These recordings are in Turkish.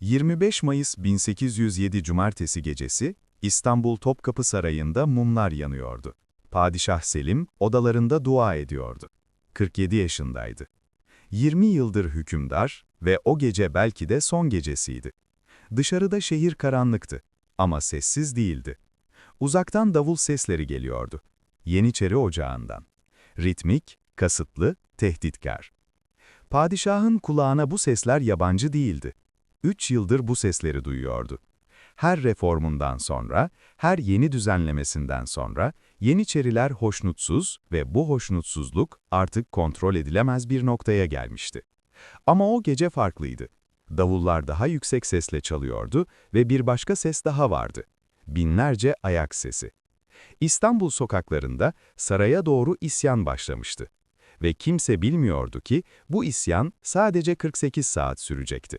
25 Mayıs 1807 Cumartesi gecesi İstanbul Topkapı Sarayı'nda mumlar yanıyordu. Padişah Selim odalarında dua ediyordu. 47 yaşındaydı. 20 yıldır hükümdar ve o gece belki de son gecesiydi. Dışarıda şehir karanlıktı ama sessiz değildi. Uzaktan davul sesleri geliyordu. Yeniçeri Ocağı'ndan. Ritmik, kasıtlı, tehditkar. Padişahın kulağına bu sesler yabancı değildi. Üç yıldır bu sesleri duyuyordu. Her reformundan sonra, her yeni düzenlemesinden sonra, Yeniçeriler hoşnutsuz ve bu hoşnutsuzluk artık kontrol edilemez bir noktaya gelmişti. Ama o gece farklıydı. Davullar daha yüksek sesle çalıyordu ve bir başka ses daha vardı. Binlerce ayak sesi. İstanbul sokaklarında saraya doğru isyan başlamıştı. Ve kimse bilmiyordu ki bu isyan sadece 48 saat sürecekti.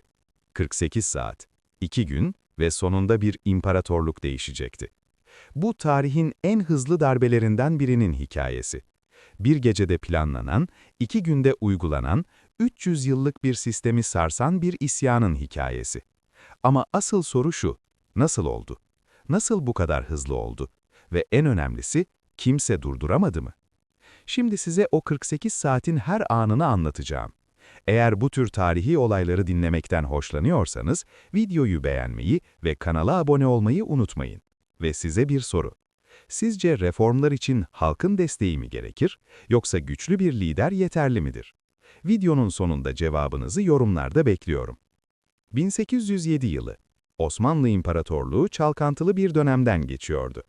48 saat, 2 gün ve sonunda bir imparatorluk değişecekti. Bu tarihin en hızlı darbelerinden birinin hikayesi. Bir gecede planlanan, iki günde uygulanan, 300 yıllık bir sistemi sarsan bir isyanın hikayesi. Ama asıl soru şu, nasıl oldu? Nasıl bu kadar hızlı oldu? Ve en önemlisi, kimse durduramadı mı? Şimdi size o 48 saatin her anını anlatacağım. Eğer bu tür tarihi olayları dinlemekten hoşlanıyorsanız, videoyu beğenmeyi ve kanala abone olmayı unutmayın. Ve size bir soru. Sizce reformlar için halkın desteği mi gerekir, yoksa güçlü bir lider yeterli midir? Videonun sonunda cevabınızı yorumlarda bekliyorum. 1807 yılı. Osmanlı İmparatorluğu çalkantılı bir dönemden geçiyordu.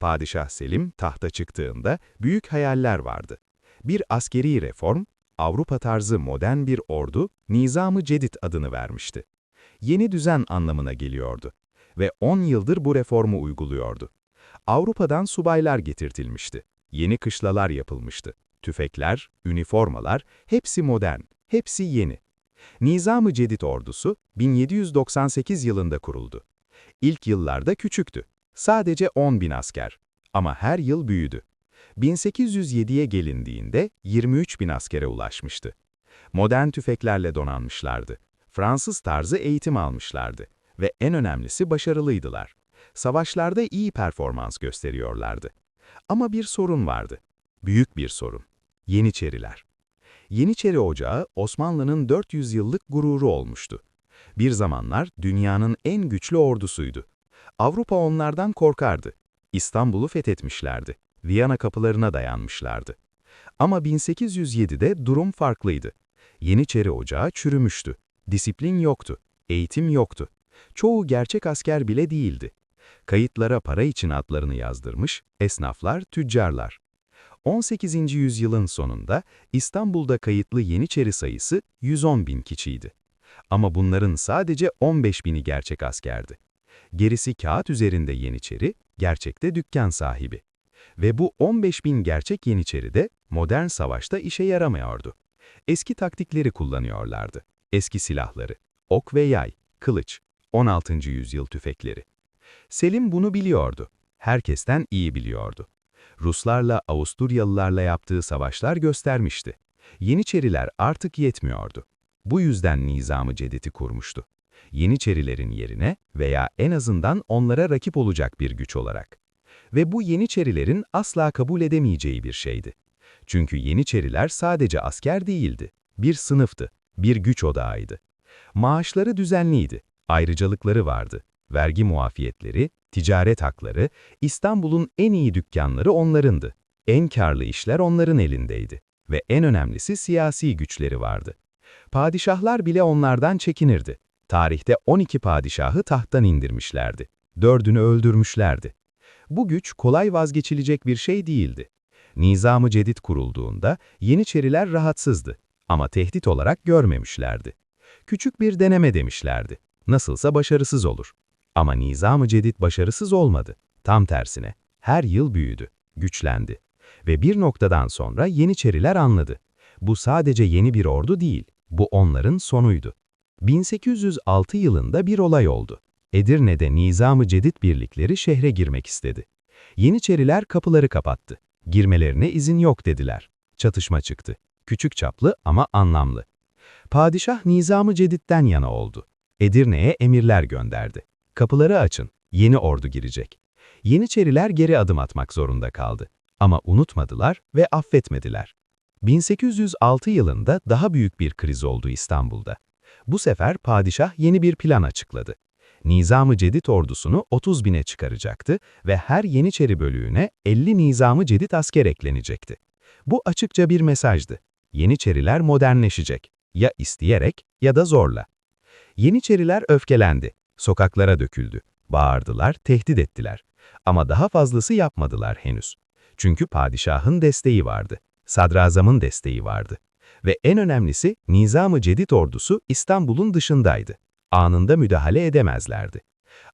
Padişah Selim tahta çıktığında büyük hayaller vardı. Bir askeri reform, Avrupa tarzı modern bir ordu, Nizam-ı Cedid adını vermişti. Yeni düzen anlamına geliyordu ve 10 yıldır bu reformu uyguluyordu. Avrupa'dan subaylar getirtilmişti. Yeni kışlalar yapılmıştı. Tüfekler, üniformalar, hepsi modern, hepsi yeni. Nizam-ı Cedid ordusu 1798 yılında kuruldu. İlk yıllarda küçüktü. Sadece 10 bin asker. Ama her yıl büyüdü. 1807'ye gelindiğinde 23 bin askere ulaşmıştı. Modern tüfeklerle donanmışlardı. Fransız tarzı eğitim almışlardı. Ve en önemlisi başarılıydılar. Savaşlarda iyi performans gösteriyorlardı. Ama bir sorun vardı. Büyük bir sorun. Yeniçeriler. Yeniçeri Ocağı Osmanlı'nın 400 yıllık gururu olmuştu. Bir zamanlar dünyanın en güçlü ordusuydu. Avrupa onlardan korkardı. İstanbul'u fethetmişlerdi. Viyana kapılarına dayanmışlardı. Ama 1807'de durum farklıydı. Yeniçeri Ocağı çürümüştü. Disiplin yoktu. Eğitim yoktu. Çoğu gerçek asker bile değildi. Kayıtlara para için adlarını yazdırmış, esnaflar, tüccarlar. 18. yüzyılın sonunda İstanbul'da kayıtlı Yeniçeri sayısı 110 bin kişiydi. Ama bunların sadece 15 bini gerçek askerdi. Gerisi kağıt üzerinde Yeniçeri, gerçekte dükkan sahibi. Ve bu 15 bin gerçek Yeniçeri de modern savaşta işe yaramıyordu. Eski taktikleri kullanıyorlardı. Eski silahları, ok ve yay, kılıç, 16. yüzyıl tüfekleri. Selim bunu biliyordu. Herkesten iyi biliyordu. Ruslarla, Avusturyalılarla yaptığı savaşlar göstermişti. Yeniçeriler artık yetmiyordu. Bu yüzden Nizam-ı Cedid'i kurmuştu. Yeniçerilerin yerine veya en azından onlara rakip olacak bir güç olarak. Ve bu Yeniçerilerin asla kabul edemeyeceği bir şeydi. Çünkü Yeniçeriler sadece asker değildi, bir sınıftı, bir güç odağıydı. Maaşları düzenliydi, ayrıcalıkları vardı, vergi muafiyetleri, ticaret hakları, İstanbul'un en iyi dükkanları onlarındı. En karlı işler onların elindeydi ve en önemlisi siyasi güçleri vardı. Padişahlar bile onlardan çekinirdi. Tarihte 12 padişahı tahttan indirmişlerdi. Dördünü öldürmüşlerdi. Bu güç kolay vazgeçilecek bir şey değildi. Nizam-ı Cedid kurulduğunda Yeniçeriler rahatsızdı ama tehdit olarak görmemişlerdi. Küçük bir deneme demişlerdi. Nasılsa başarısız olur. Ama Nizam-ı Cedid başarısız olmadı. Tam tersine. Her yıl büyüdü, güçlendi. Ve bir noktadan sonra Yeniçeriler anladı. Bu sadece yeni bir ordu değil, bu onların sonuydu. 1806 yılında bir olay oldu. Edirne'de Nizam-ı Cedid birlikleri şehre girmek istedi. Yeniçeriler kapıları kapattı. Girmelerine izin yok dediler. Çatışma çıktı. Küçük çaplı ama anlamlı. Padişah Nizam-ı Cedid'den yana oldu. Edirne'ye emirler gönderdi. Kapıları açın, yeni ordu girecek. Yeniçeriler geri adım atmak zorunda kaldı. Ama unutmadılar ve affetmediler. 1806 yılında daha büyük bir kriz oldu İstanbul'da. Bu sefer padişah yeni bir plan açıkladı. Nizam-ı Cedid ordusunu 30 bine çıkaracaktı ve her Yeniçeri bölüğüne 50 Nizam-ı Cedid asker eklenecekti. Bu açıkça bir mesajdı. Yeniçeriler modernleşecek. Ya isteyerek ya da zorla. Yeniçeriler öfkelendi. Sokaklara döküldü. Bağırdılar, tehdit ettiler. Ama daha fazlası yapmadılar henüz. Çünkü padişahın desteği vardı. Sadrazamın desteği vardı. Ve en önemlisi Nizam-ı Cedid ordusu İstanbul'un dışındaydı. Anında müdahale edemezlerdi.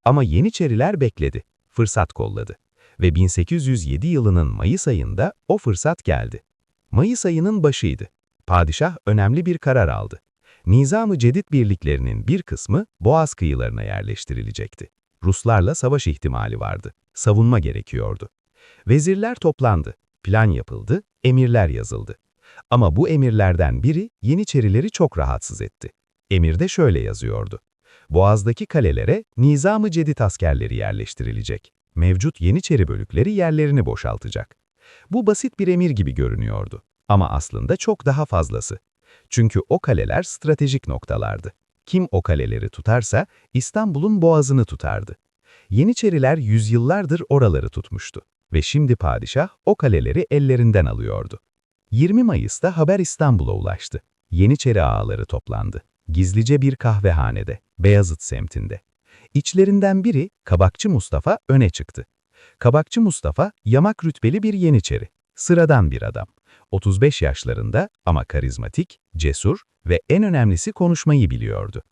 Ama Yeniçeriler bekledi, fırsat kolladı. Ve 1807 yılının Mayıs ayında o fırsat geldi. Mayıs ayının başıydı. Padişah önemli bir karar aldı. Nizam-ı Cedid birliklerinin bir kısmı Boğaz kıyılarına yerleştirilecekti. Ruslarla savaş ihtimali vardı. Savunma gerekiyordu. Vezirler toplandı. Plan yapıldı, emirler yazıldı. Ama bu emirlerden biri Yeniçerileri çok rahatsız etti. Emirde şöyle yazıyordu. Boğaz'daki kalelere Nizam-ı Cedid askerleri yerleştirilecek. Mevcut Yeniçeri bölükleri yerlerini boşaltacak. Bu basit bir emir gibi görünüyordu. Ama aslında çok daha fazlası. Çünkü o kaleler stratejik noktalardı. Kim o kaleleri tutarsa İstanbul'un boğazını tutardı. Yeniçeriler yüzyıllardır oraları tutmuştu ve şimdi padişah o kaleleri ellerinden alıyordu. 20 Mayıs'ta haber İstanbul'a ulaştı. Yeniçeri ağaları toplandı. Gizlice bir kahvehanede, Beyazıt semtinde. İçlerinden biri, Kabakçı Mustafa, öne çıktı. Kabakçı Mustafa, yamak rütbeli bir Yeniçeri. Sıradan bir adam. 35 yaşlarında ama karizmatik, cesur ve en önemlisi konuşmayı biliyordu.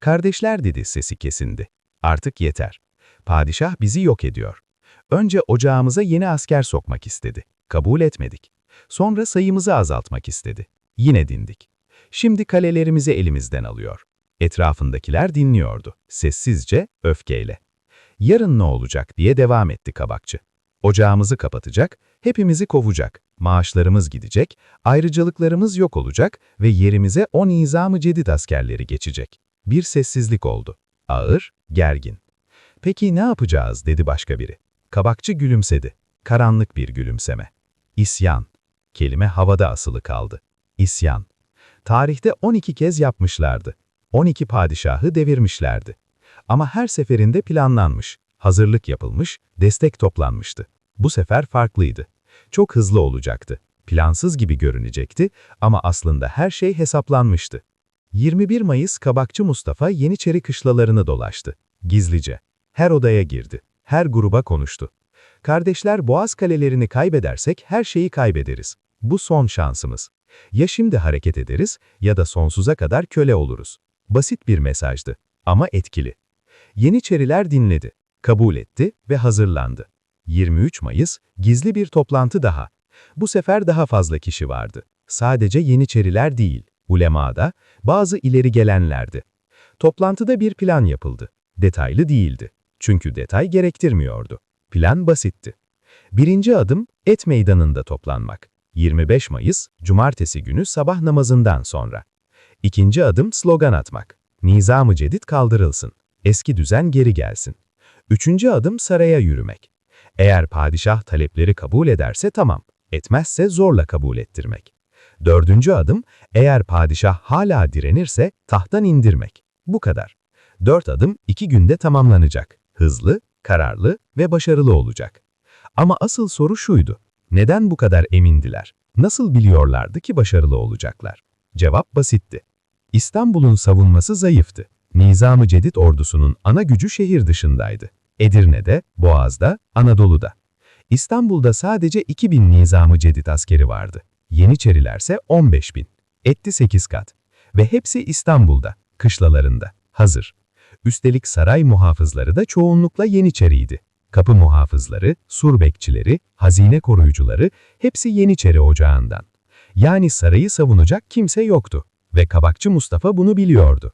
Kardeşler dedi sesi kesindi. Artık yeter. Padişah bizi yok ediyor. Önce ocağımıza yeni asker sokmak istedi. Kabul etmedik. Sonra sayımızı azaltmak istedi. Yine dindik. Şimdi kalelerimizi elimizden alıyor. Etrafındakiler dinliyordu. Sessizce, öfkeyle. Yarın ne olacak diye devam etti kabakçı. Ocağımızı kapatacak, hepimizi kovacak, maaşlarımız gidecek, ayrıcalıklarımız yok olacak ve yerimize o nizam-ı cedid askerleri geçecek. Bir sessizlik oldu. Ağır, gergin. Peki ne yapacağız dedi başka biri. Kabakçı gülümsedi. Karanlık bir gülümseme. İsyan. Kelime havada asılı kaldı. İsyan. Tarihte 12 kez yapmışlardı. 12 padişahı devirmişlerdi. Ama her seferinde planlanmış, hazırlık yapılmış, destek toplanmıştı. Bu sefer farklıydı. Çok hızlı olacaktı. Plansız gibi görünecekti ama aslında her şey hesaplanmıştı. 21 Mayıs Kabakçı Mustafa Yeniçeri kışlalarını dolaştı. Gizlice. Her odaya girdi. Her gruba konuştu. Kardeşler Boğaz kalelerini kaybedersek her şeyi kaybederiz. Bu son şansımız. Ya şimdi hareket ederiz ya da sonsuza kadar köle oluruz. Basit bir mesajdı ama etkili. Yeniçeriler dinledi, kabul etti ve hazırlandı. 23 Mayıs, gizli bir toplantı daha. Bu sefer daha fazla kişi vardı. Sadece Yeniçeriler değil, ulema da, bazı ileri gelenlerdi. Toplantıda bir plan yapıldı. Detaylı değildi. Çünkü detay gerektirmiyordu. Plan basitti. Birinci adım, Et Meydanı'nda toplanmak. 25 Mayıs, Cumartesi günü sabah namazından sonra. İkinci adım slogan atmak. Nizam-ı Cedid kaldırılsın. Eski düzen geri gelsin. Üçüncü adım saraya yürümek. Eğer padişah talepleri kabul ederse tamam, etmezse zorla kabul ettirmek. Dördüncü adım, eğer padişah hala direnirse tahttan indirmek. Bu kadar. Dört adım iki günde tamamlanacak. Hızlı, kararlı ve başarılı olacak. Ama asıl soru şuydu. Neden bu kadar emindiler? Nasıl biliyorlardı ki başarılı olacaklar? Cevap basitti. İstanbul'un savunması zayıftı. Nizam-ı Cedid ordusunun ana gücü şehir dışındaydı. Edirne'de, Boğaz'da, Anadolu'da. İstanbul'da sadece 2000 Nizam-ı Cedid askeri vardı. Yeniçerilerse 15 bin. Etti 8 kat. Ve hepsi İstanbul'da, kışlalarında, hazır. Üstelik saray muhafızları da çoğunlukla Yeniçeriydi. Kapı muhafızları, sur bekçileri, hazine koruyucuları hepsi Yeniçeri ocağından. Yani sarayı savunacak kimse yoktu ve Kabakçı Mustafa bunu biliyordu.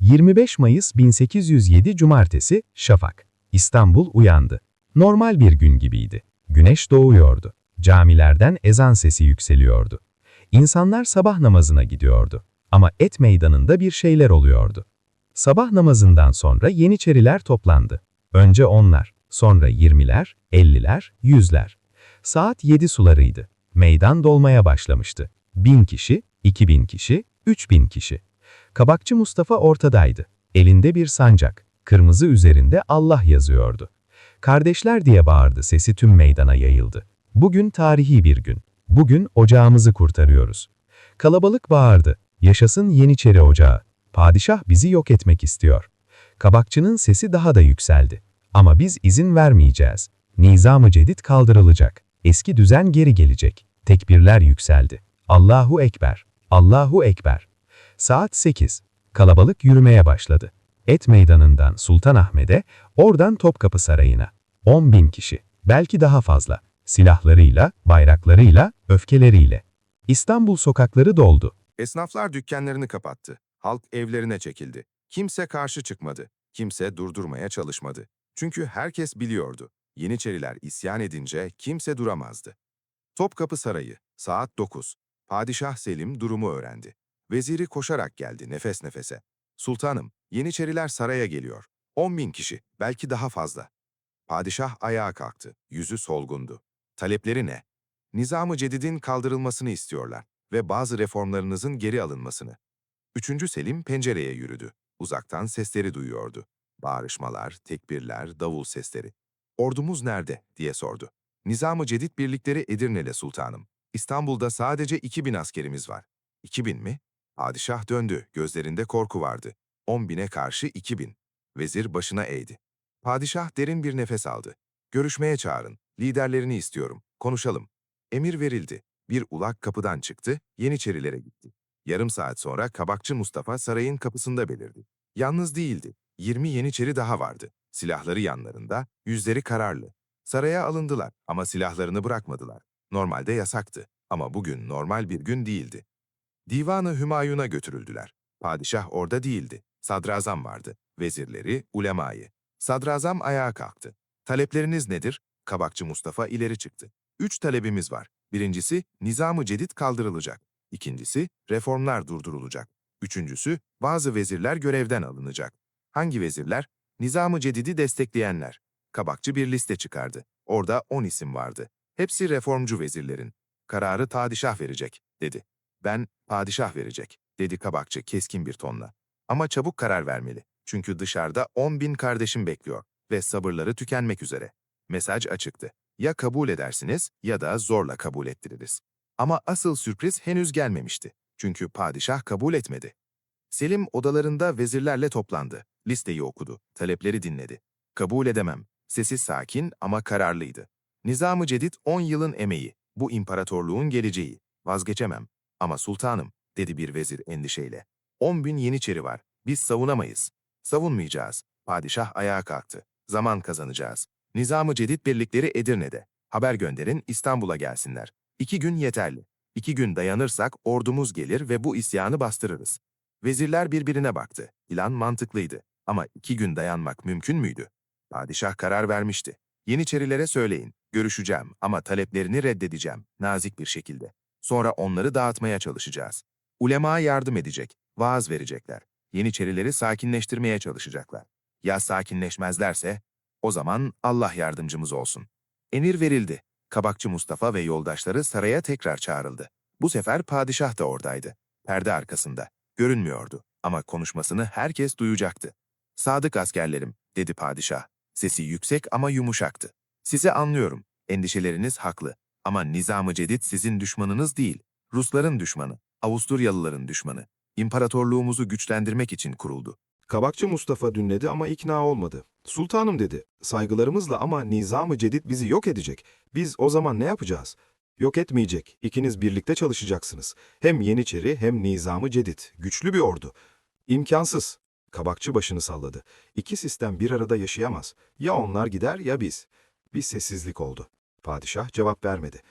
25 Mayıs 1807 Cumartesi, Şafak. İstanbul uyandı. Normal bir gün gibiydi. Güneş doğuyordu. Camilerden ezan sesi yükseliyordu. İnsanlar sabah namazına gidiyordu. Ama et meydanında bir şeyler oluyordu. Sabah namazından sonra Yeniçeriler toplandı. Önce onlar, sonra yirmiler, elliler, yüzler. Saat yedi sularıydı. Meydan dolmaya başlamıştı. Bin kişi, iki bin kişi, üç bin kişi. Kabakçı Mustafa ortadaydı. Elinde bir sancak. Kırmızı üzerinde Allah yazıyordu. Kardeşler diye bağırdı sesi tüm meydana yayıldı. Bugün tarihi bir gün. Bugün ocağımızı kurtarıyoruz. Kalabalık bağırdı. Yaşasın Yeniçeri Ocağı. Padişah bizi yok etmek istiyor. Kabakçının sesi daha da yükseldi. Ama biz izin vermeyeceğiz. Nizam-ı Cedid kaldırılacak. Eski düzen geri gelecek. Tekbirler yükseldi. Allahu Ekber. Allahu Ekber. Saat 8. Kalabalık yürümeye başladı. Et meydanından Sultanahmet'e, oradan Topkapı Sarayı'na. 10 bin kişi, belki daha fazla. Silahlarıyla, bayraklarıyla, öfkeleriyle. İstanbul sokakları doldu. Esnaflar dükkanlarını kapattı. Halk evlerine çekildi. Kimse karşı çıkmadı. Kimse durdurmaya çalışmadı. Çünkü herkes biliyordu. Yeniçeriler isyan edince kimse duramazdı. Topkapı Sarayı, saat 9. Padişah Selim durumu öğrendi. Veziri koşarak geldi nefes nefese. Sultanım, Yeniçeriler saraya geliyor. 10 bin kişi, belki daha fazla. Padişah ayağa kalktı. Yüzü solgundu. Talepleri ne? Nizam-ı Cedid'in kaldırılmasını istiyorlar ve bazı reformlarınızın geri alınmasını. Üçüncü Selim pencereye yürüdü. Uzaktan sesleri duyuyordu. Bağrışmalar, tekbirler, davul sesleri. Ordumuz nerede? diye sordu. Nizam-ı Cedid birlikleri Edirne'le sultanım. İstanbul'da sadece 2000 askerimiz var. 2000 mi? Padişah döndü, gözlerinde korku vardı. 10 bine karşı 2000. Vezir başına eğdi. Padişah derin bir nefes aldı. Görüşmeye çağırın, liderlerini istiyorum, konuşalım. Emir verildi. Bir ulak kapıdan çıktı, Yeniçerilere gitti. Yarım saat sonra Kabakçı Mustafa sarayın kapısında belirdi. Yalnız değildi. 20 Yeniçeri daha vardı. Silahları yanlarında, yüzleri kararlı. Saraya alındılar ama silahlarını bırakmadılar. Normalde yasaktı ama bugün normal bir gün değildi. Divanı Hümayun'a götürüldüler. Padişah orada değildi. Sadrazam vardı. Vezirleri, ulemayı. Sadrazam ayağa kalktı. Talepleriniz nedir? Kabakçı Mustafa ileri çıktı. Üç talebimiz var. Birincisi, Nizam-ı Cedid kaldırılacak. İkincisi, reformlar durdurulacak. Üçüncüsü, bazı vezirler görevden alınacak. Hangi vezirler? Nizam-ı Cedid'i destekleyenler. Kabakçı bir liste çıkardı. Orada 10 isim vardı. Hepsi reformcu vezirlerin. Kararı padişah verecek, dedi. Ben, padişah verecek, dedi kabakçı keskin bir tonla. Ama çabuk karar vermeli. Çünkü dışarıda 10 bin kardeşim bekliyor ve sabırları tükenmek üzere. Mesaj açıktı. Ya kabul edersiniz ya da zorla kabul ettiririz. Ama asıl sürpriz henüz gelmemişti. Çünkü padişah kabul etmedi. Selim odalarında vezirlerle toplandı. Listeyi okudu, talepleri dinledi. Kabul edemem. Sesi sakin ama kararlıydı. Nizam-ı Cedid 10 yılın emeği. Bu imparatorluğun geleceği. Vazgeçemem. Ama sultanım, dedi bir vezir endişeyle. 10 bin yeniçeri var. Biz savunamayız. Savunmayacağız. Padişah ayağa kalktı. Zaman kazanacağız. Nizam-ı Cedid birlikleri Edirne'de. Haber gönderin İstanbul'a gelsinler. İki gün yeterli. İki gün dayanırsak ordumuz gelir ve bu isyanı bastırırız. Vezirler birbirine baktı. İlan mantıklıydı. Ama iki gün dayanmak mümkün müydü? Padişah karar vermişti. Yeniçerilere söyleyin. Görüşeceğim ama taleplerini reddedeceğim. Nazik bir şekilde. Sonra onları dağıtmaya çalışacağız. Ulema yardım edecek. Vaaz verecekler. Yeniçerileri sakinleştirmeye çalışacaklar. Ya sakinleşmezlerse? O zaman Allah yardımcımız olsun. Emir verildi. Kabakçı Mustafa ve yoldaşları saraya tekrar çağrıldı. Bu sefer padişah da oradaydı. Perde arkasında. Görünmüyordu ama konuşmasını herkes duyacaktı. Sadık askerlerim, dedi padişah. Sesi yüksek ama yumuşaktı. Sizi anlıyorum. Endişeleriniz haklı. Ama Nizam-ı Cedid sizin düşmanınız değil. Rusların düşmanı, Avusturyalıların düşmanı. İmparatorluğumuzu güçlendirmek için kuruldu. Kabakçı Mustafa dinledi ama ikna olmadı. Sultanım dedi, saygılarımızla ama Nizam-ı Cedid bizi yok edecek. Biz o zaman ne yapacağız? Yok etmeyecek, ikiniz birlikte çalışacaksınız. Hem Yeniçeri hem Nizam-ı Cedid, güçlü bir ordu. İmkansız. Kabakçı başını salladı. İki sistem bir arada yaşayamaz. Ya onlar gider ya biz. Bir sessizlik oldu. Padişah cevap vermedi.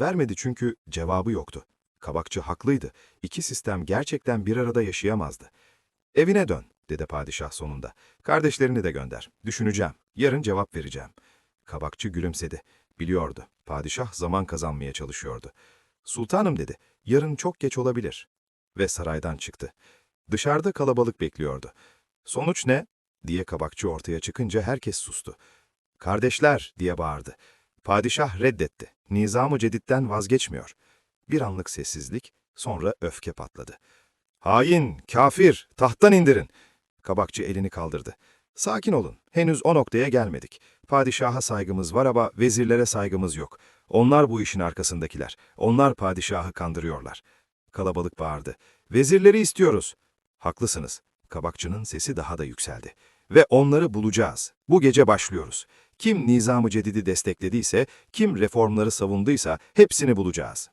Vermedi çünkü cevabı yoktu. Kabakçı haklıydı. İki sistem gerçekten bir arada yaşayamazdı. Evine dön, dedi padişah sonunda. Kardeşlerini de gönder. Düşüneceğim. Yarın cevap vereceğim. Kabakçı gülümsedi. Biliyordu. Padişah zaman kazanmaya çalışıyordu. Sultanım dedi. Yarın çok geç olabilir. Ve saraydan çıktı. Dışarıda kalabalık bekliyordu. Sonuç ne? diye kabakçı ortaya çıkınca herkes sustu. Kardeşler diye bağırdı. Padişah reddetti. Nizam-ı Cedid'den vazgeçmiyor. Bir anlık sessizlik, sonra öfke patladı. Hain, kafir, tahttan indirin. Kabakçı elini kaldırdı. Sakin olun, henüz o noktaya gelmedik. Padişaha saygımız var ama vezirlere saygımız yok. Onlar bu işin arkasındakiler. Onlar padişahı kandırıyorlar. Kalabalık bağırdı. Vezirleri istiyoruz. Haklısınız. Kabakçının sesi daha da yükseldi. Ve onları bulacağız. Bu gece başlıyoruz. Kim Nizam-ı Cedid'i desteklediyse, kim reformları savunduysa hepsini bulacağız.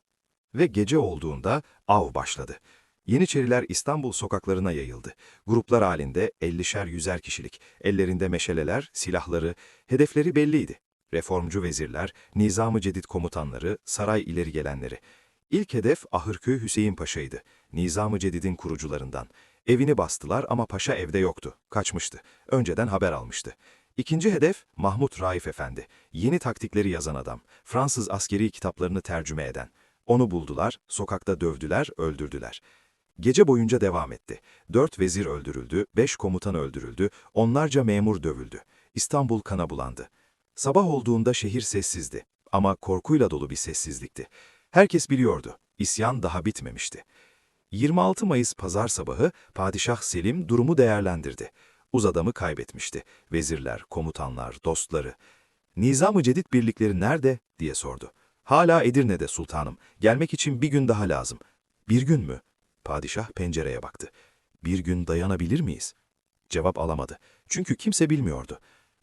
Ve gece olduğunda av başladı. Yeniçeriler İstanbul sokaklarına yayıldı. Gruplar halinde 50'şer yüzer kişilik, ellerinde meşaleler, silahları, hedefleri belliydi. Reformcu vezirler, Nizam-ı Cedid komutanları, saray ileri gelenleri. İlk hedef Ahırköy Hüseyin Paşa'ydı, Nizam-ı Cedid'in kurucularından. Evini bastılar ama paşa evde yoktu, kaçmıştı. Önceden haber almıştı. İkinci hedef Mahmut Raif Efendi, yeni taktikleri yazan adam, Fransız askeri kitaplarını tercüme eden. Onu buldular, sokakta dövdüler, öldürdüler. Gece boyunca devam etti. Dört vezir öldürüldü, beş komutan öldürüldü, onlarca memur dövüldü. İstanbul kana bulandı. Sabah olduğunda şehir sessizdi ama korkuyla dolu bir sessizlikti. Herkes biliyordu, isyan daha bitmemişti. 26 Mayıs pazar sabahı Padişah Selim durumu değerlendirdi. Uzadamı kaybetmişti. Vezirler, komutanlar, dostları. Nizam-ı Cedid birlikleri nerede diye sordu. Hala Edirne'de sultanım. Gelmek için bir gün daha lazım. Bir gün mü? Padişah pencereye baktı. Bir gün dayanabilir miyiz? Cevap alamadı. Çünkü kimse bilmiyordu.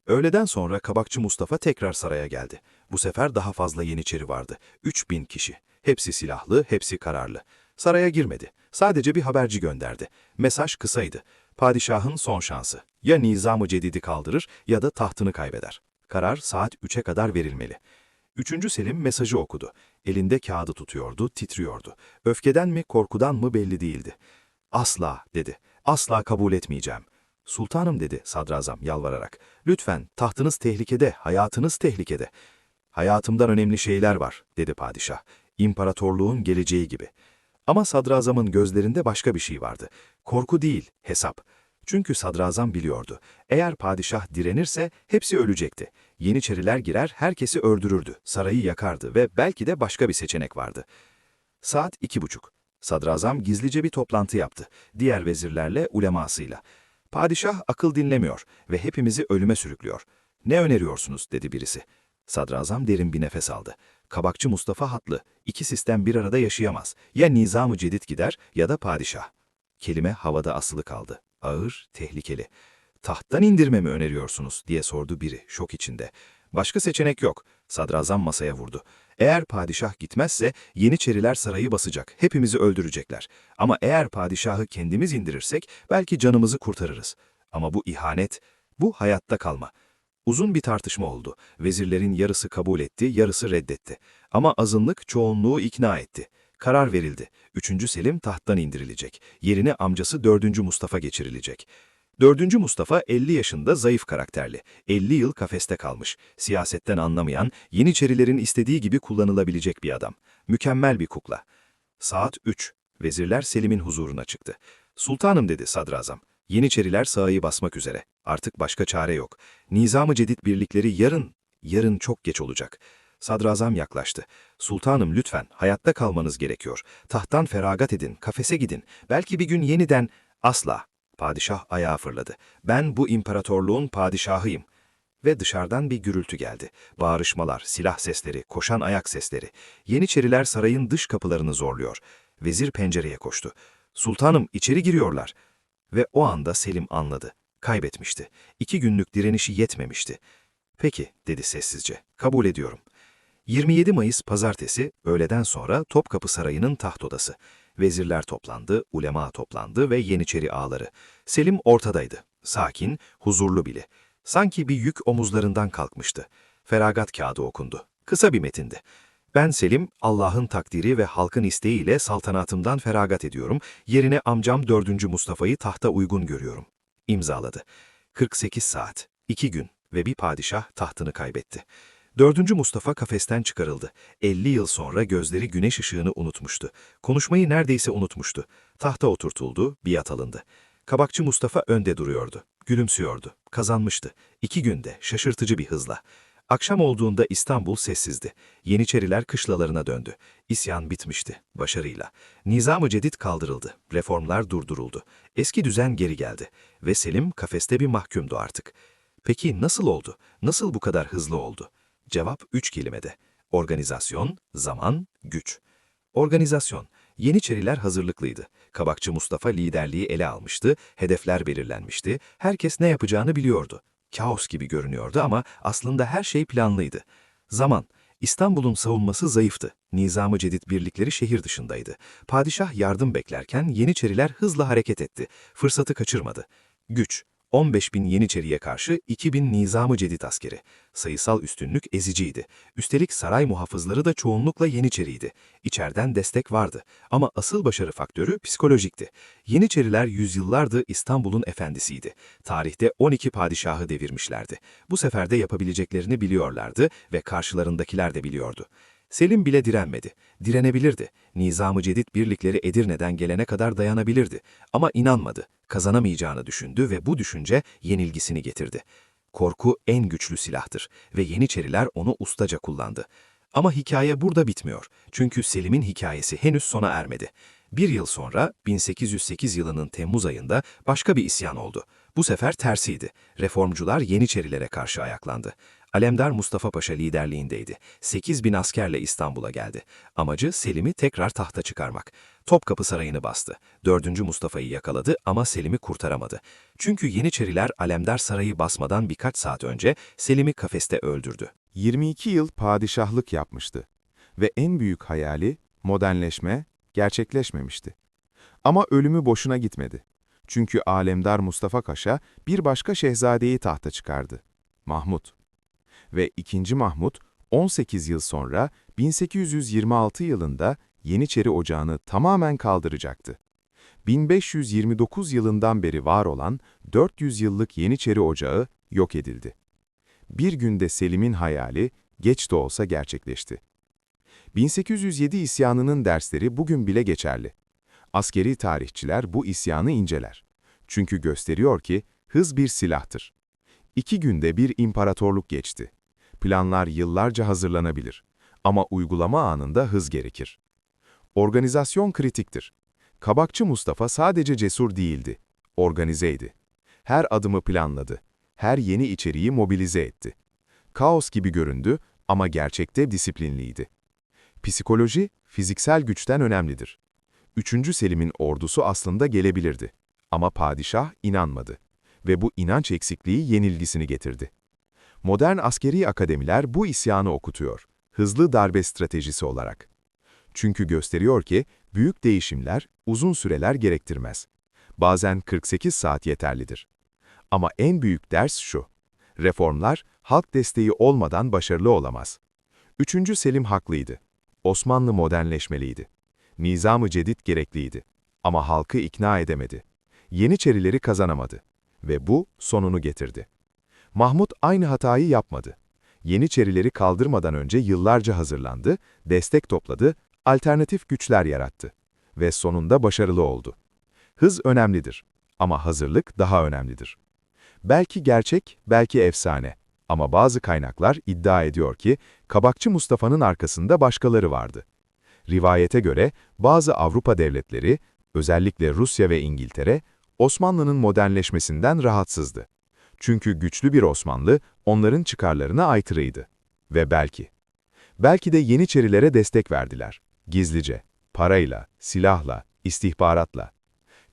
Öğleden sonra kabakçı Mustafa tekrar saraya geldi. Bu sefer daha fazla yeniçeri vardı. 3000 kişi. Hepsi silahlı, hepsi kararlı. Saraya girmedi. Sadece bir haberci gönderdi. Mesaj kısaydı. Padişahın son şansı. Ya Nizam-ı Cedid'i kaldırır ya da tahtını kaybeder. Karar saat 3'e kadar verilmeli. Üçüncü Selim mesajı okudu. Elinde kağıdı tutuyordu, titriyordu. Öfkeden mi, korkudan mı belli değildi. Asla, dedi. Asla kabul etmeyeceğim. Sultanım dedi sadrazam yalvararak. Lütfen tahtınız tehlikede, hayatınız tehlikede. Hayatımdan önemli şeyler var, dedi padişah. İmparatorluğun geleceği gibi. Ama sadrazamın gözlerinde başka bir şey vardı. Korku değil, hesap. Çünkü sadrazam biliyordu. Eğer padişah direnirse hepsi ölecekti. Yeniçeriler girer, herkesi öldürürdü, sarayı yakardı ve belki de başka bir seçenek vardı. Saat iki buçuk. Sadrazam gizlice bir toplantı yaptı. Diğer vezirlerle, ulemasıyla. Padişah akıl dinlemiyor ve hepimizi ölüme sürüklüyor. Ne öneriyorsunuz dedi birisi. Sadrazam derin bir nefes aldı. Kabakçı Mustafa haklı. İki sistem bir arada yaşayamaz. Ya nizam-ı cedid gider ya da padişah. Kelime havada asılı kaldı. Ağır, tehlikeli. Tahttan indirme mi öneriyorsunuz diye sordu biri şok içinde. Başka seçenek yok. Sadrazam masaya vurdu. Eğer padişah gitmezse Yeniçeriler sarayı basacak, hepimizi öldürecekler. Ama eğer padişahı kendimiz indirirsek belki canımızı kurtarırız. Ama bu ihanet, bu hayatta kalma. Uzun bir tartışma oldu. Vezirlerin yarısı kabul etti, yarısı reddetti. Ama azınlık çoğunluğu ikna etti. Karar verildi. Üçüncü Selim tahttan indirilecek. Yerine amcası dördüncü Mustafa geçirilecek. Dördüncü Mustafa 50 yaşında zayıf karakterli. 50 yıl kafeste kalmış. Siyasetten anlamayan, Yeniçerilerin istediği gibi kullanılabilecek bir adam. Mükemmel bir kukla. Saat 3. Vezirler Selim'in huzuruna çıktı. Sultanım dedi sadrazam. Yeniçeriler sahayı basmak üzere. Artık başka çare yok. Nizam-ı Cedid birlikleri yarın, yarın çok geç olacak. Sadrazam yaklaştı. Sultanım lütfen, hayatta kalmanız gerekiyor. Tahttan feragat edin, kafese gidin. Belki bir gün yeniden... Asla. Padişah ayağa fırladı. Ben bu imparatorluğun padişahıyım. Ve dışarıdan bir gürültü geldi. Bağırışmalar, silah sesleri, koşan ayak sesleri. Yeniçeriler sarayın dış kapılarını zorluyor. Vezir pencereye koştu. Sultanım içeri giriyorlar. Ve o anda Selim anladı. Kaybetmişti. İki günlük direnişi yetmemişti. Peki, dedi sessizce. Kabul ediyorum. 27 Mayıs pazartesi, öğleden sonra Topkapı Sarayı'nın taht odası. Vezirler toplandı, ulema toplandı ve Yeniçeri ağaları. Selim ortadaydı. Sakin, huzurlu bile. Sanki bir yük omuzlarından kalkmıştı. Feragat kağıdı okundu. Kısa bir metindi. Ben Selim, Allah'ın takdiri ve halkın isteğiyle saltanatımdan feragat ediyorum. Yerine amcam 4. Mustafa'yı tahta uygun görüyorum. İmzaladı. 48 saat, 2 gün ve bir padişah tahtını kaybetti. 4. Mustafa kafesten çıkarıldı. 50 yıl sonra gözleri güneş ışığını unutmuştu. Konuşmayı neredeyse unutmuştu. Tahta oturtuldu, biat alındı. Kabakçı Mustafa önde duruyordu. Gülümsüyordu. Kazanmıştı. İki günde, şaşırtıcı bir hızla. Akşam olduğunda İstanbul sessizdi. Yeniçeriler kışlalarına döndü. İsyan bitmişti, başarıyla. Nizam-ı Cedid kaldırıldı. Reformlar durduruldu. Eski düzen geri geldi. Ve Selim kafeste bir mahkumdu artık. Peki nasıl oldu? Nasıl bu kadar hızlı oldu? Cevap üç kelimede. Organizasyon, zaman, güç. Organizasyon. Yeniçeriler hazırlıklıydı. Kabakçı Mustafa liderliği ele almıştı, hedefler belirlenmişti, herkes ne yapacağını biliyordu. Kaos gibi görünüyordu ama aslında her şey planlıydı. Zaman. İstanbul'un savunması zayıftı. Nizam-ı Cedid birlikleri şehir dışındaydı. Padişah yardım beklerken Yeniçeriler hızla hareket etti. Fırsatı kaçırmadı. Güç. 15 bin Yeniçeriye karşı 2 bin Nizam-ı Cedid askeri. Sayısal üstünlük eziciydi. Üstelik saray muhafızları da çoğunlukla Yeniçeriydi. İçeriden destek vardı. Ama asıl başarı faktörü psikolojikti. Yeniçeriler yüzyıllardır İstanbul'un efendisiydi. Tarihte 12 padişahı devirmişlerdi. Bu sefer de yapabileceklerini biliyorlardı ve karşılarındakiler de biliyordu. Selim bile direnmedi. Direnebilirdi. Nizam-ı Cedid birlikleri Edirne'den gelene kadar dayanabilirdi. Ama inanmadı. Kazanamayacağını düşündü ve bu düşünce yenilgisini getirdi. Korku en güçlü silahtır ve Yeniçeriler onu ustaca kullandı. Ama hikaye burada bitmiyor. Çünkü Selim'in hikayesi henüz sona ermedi. Bir yıl sonra 1808 yılının Temmuz ayında başka bir isyan oldu. Bu sefer tersiydi. Reformcular Yeniçerilere karşı ayaklandı. Alemdar Mustafa Paşa liderliğindeydi. 8 bin askerle İstanbul'a geldi. Amacı Selim'i tekrar tahta çıkarmak. Topkapı Sarayı'nı bastı. 4. Mustafa'yı yakaladı ama Selim'i kurtaramadı. Çünkü Yeniçeriler Alemdar Sarayı basmadan birkaç saat önce Selim'i kafeste öldürdü. 22 yıl padişahlık yapmıştı ve en büyük hayali modernleşme gerçekleşmemişti. Ama ölümü boşuna gitmedi. Çünkü alemdar Mustafa Paşa bir başka şehzadeyi tahta çıkardı. Mahmut. Ve 2. Mahmut 18 yıl sonra 1826 yılında Yeniçeri Ocağı'nı tamamen kaldıracaktı. 1529 yılından beri var olan 400 yıllık Yeniçeri Ocağı yok edildi. Bir günde Selim'in hayali geç de olsa gerçekleşti. 1807 isyanının dersleri bugün bile geçerli. Askeri tarihçiler bu isyanı inceler. Çünkü gösteriyor ki hız bir silahtır. İki günde bir imparatorluk geçti. Planlar yıllarca hazırlanabilir. Ama uygulama anında hız gerekir. Organizasyon kritiktir. Kabakçı Mustafa sadece cesur değildi, organizeydi. Her adımı planladı, her yeni içeriği mobilize etti. Kaos gibi göründü ama gerçekte disiplinliydi. Psikoloji, fiziksel güçten önemlidir. Üçüncü Selim'in ordusu aslında gelebilirdi. Ama padişah inanmadı. Ve bu inanç eksikliği yenilgisini getirdi. Modern askeri akademiler bu isyanı okutuyor. Hızlı darbe stratejisi olarak. Çünkü gösteriyor ki büyük değişimler uzun süreler gerektirmez. Bazen 48 saat yeterlidir. Ama en büyük ders şu. Reformlar halk desteği olmadan başarılı olamaz. Üçüncü Selim haklıydı. Osmanlı modernleşmeliydi. Nizam-ı Cedid gerekliydi. Ama halkı ikna edemedi. Yeniçerileri kazanamadı. Ve bu sonunu getirdi. Mahmut aynı hatayı yapmadı. Yeniçerileri kaldırmadan önce yıllarca hazırlandı, destek topladı, alternatif güçler yarattı. Ve sonunda başarılı oldu. Hız önemlidir. Ama hazırlık daha önemlidir. Belki gerçek, belki efsane. Ama bazı kaynaklar iddia ediyor ki, Kabakçı Mustafa'nın arkasında başkaları vardı. Rivayete göre bazı Avrupa devletleri, özellikle Rusya ve İngiltere, Osmanlı'nın modernleşmesinden rahatsızdı. Çünkü güçlü bir Osmanlı onların çıkarlarına aykırıydı. Ve belki, belki de Yeniçerilere destek verdiler. Gizlice, parayla, silahla, istihbaratla.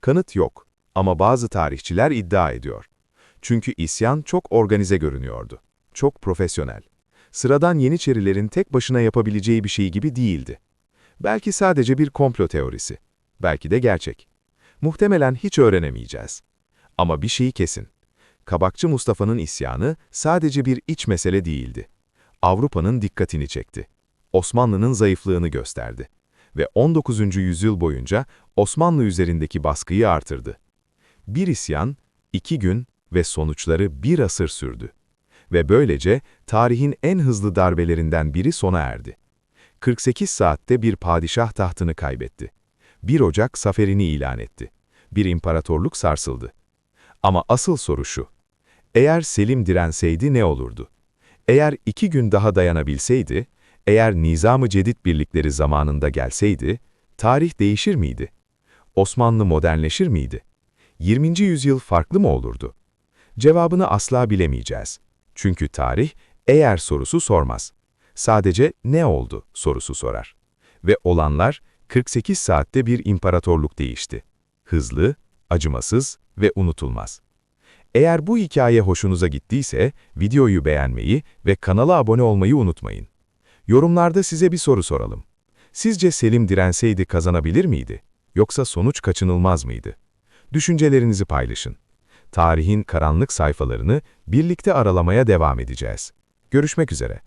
Kanıt yok ama bazı tarihçiler iddia ediyor. Çünkü isyan çok organize görünüyordu. Çok profesyonel. Sıradan Yeniçerilerin tek başına yapabileceği bir şey gibi değildi. Belki sadece bir komplo teorisi. Belki de gerçek. Muhtemelen hiç öğrenemeyeceğiz. Ama bir şeyi kesin. Kabakçı Mustafa'nın isyanı sadece bir iç mesele değildi. Avrupa'nın dikkatini çekti. Osmanlı'nın zayıflığını gösterdi. Ve 19. yüzyıl boyunca Osmanlı üzerindeki baskıyı artırdı. Bir isyan, iki gün ve sonuçları bir asır sürdü. Ve böylece tarihin en hızlı darbelerinden biri sona erdi. 48 saatte bir padişah tahtını kaybetti. 1 Ocak zaferini ilan etti. bir imparatorluk sarsıldı. Ama asıl soru şu. Eğer Selim direnseydi ne olurdu? Eğer iki gün daha dayanabilseydi, eğer Nizam-ı Cedid birlikleri zamanında gelseydi, tarih değişir miydi? Osmanlı modernleşir miydi? 20. yüzyıl farklı mı olurdu? Cevabını asla bilemeyeceğiz. Çünkü tarih, eğer sorusu sormaz. Sadece ne oldu sorusu sorar. Ve olanlar 48 saatte bir imparatorluk değişti. Hızlı, acımasız ve unutulmaz. Eğer bu hikaye hoşunuza gittiyse videoyu beğenmeyi ve kanala abone olmayı unutmayın. Yorumlarda size bir soru soralım. Sizce Selim direnseydi kazanabilir miydi? Yoksa sonuç kaçınılmaz mıydı? Düşüncelerinizi paylaşın. Tarihin karanlık sayfalarını birlikte aralamaya devam edeceğiz. Görüşmek üzere.